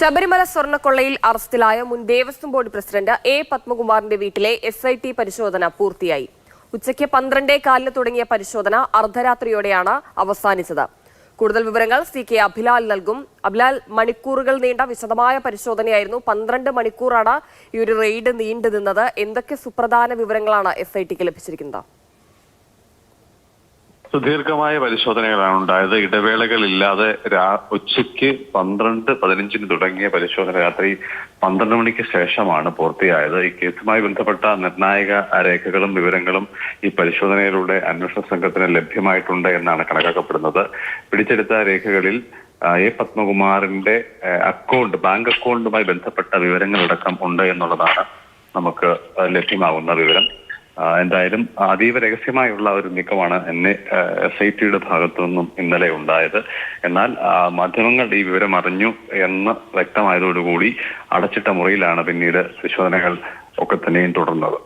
ശബരിമല സ്വർണക്കൊള്ളയിൽ അറസ്റ്റിലായ മുൻ ദേവസ്വം ബോർഡ് പ്രസിഡന്റ് എ പത്മകുമാറിന്റെ വീട്ടിലെ എസ് ഐ ടി പരിശോധന പൂർത്തിയായി. ഉച്ചയ്ക്ക് പന്ത്രണ്ടേ കാലിന് തുടങ്ങിയ പരിശോധന അർദ്ധരാത്രിയോടെയാണ് അവസാനിച്ചത്. കൂടുതൽ വിവരങ്ങൾ സി കെ അഭിലാൽ നൽകും. അഭിലാൽ മണിക്കൂറുകൾ നീണ്ട വിശദമായ പരിശോധനയായിരുന്നു. പന്ത്രണ്ട് മണിക്കൂറാണ് ഈ ഒരു റെയ്ഡ് നീണ്ടു നിന്നത്. എന്തൊക്കെ സുപ്രധാന വിവരങ്ങളാണ് എസ് ഐ ടിക്ക് ലഭിച്ചിരിക്കുന്നത്? സുദീർഘമായ പരിശോധനകളാണ് ഉണ്ടായത്. ഇടവേളകളില്ലാതെ ഉച്ചയ്ക്ക് പന്ത്രണ്ട് പതിനഞ്ചിന് തുടങ്ങിയ പരിശോധന രാത്രി പന്ത്രണ്ട് മണിക്ക് ശേഷമാണ് പൂർത്തിയായത്. ഈ കേസുമായി ബന്ധപ്പെട്ട നിർണായക രേഖകളും വിവരങ്ങളും ഈ പരിശോധനയിലൂടെ അന്വേഷണ സംഘത്തിന് ലഭ്യമായിട്ടുണ്ട് എന്നാണ് കണക്കാക്കപ്പെടുന്നത്. പിടിച്ചെടുത്ത രേഖകളിൽ എ പത്മകുമാറിന്റെ അക്കൗണ്ട് ബാങ്ക് അക്കൗണ്ടുമായി ബന്ധപ്പെട്ട വിവരങ്ങളടക്കം ഉണ്ട് എന്നുള്ളതാണ് നമുക്ക് ലഭ്യമാകുന്ന വിവരം. എന്തായാലും അതീവ രഹസ്യമായുള്ള ഒരു നീക്കമാണ് എന്നെ എസ് ഐ ടിയുടെ ഭാഗത്തു നിന്നും ഇന്നലെ ഉണ്ടായത്. എന്നാൽ മാധ്യമങ്ങൾ ഈ വിവരം അറിഞ്ഞു എന്ന് വ്യക്തമായതോടുകൂടി അടച്ചിട്ട മുറിയിലാണ് പിന്നീട് പരിശോധനകൾ ഒക്കെ തന്നെയും തുടർന്നത്.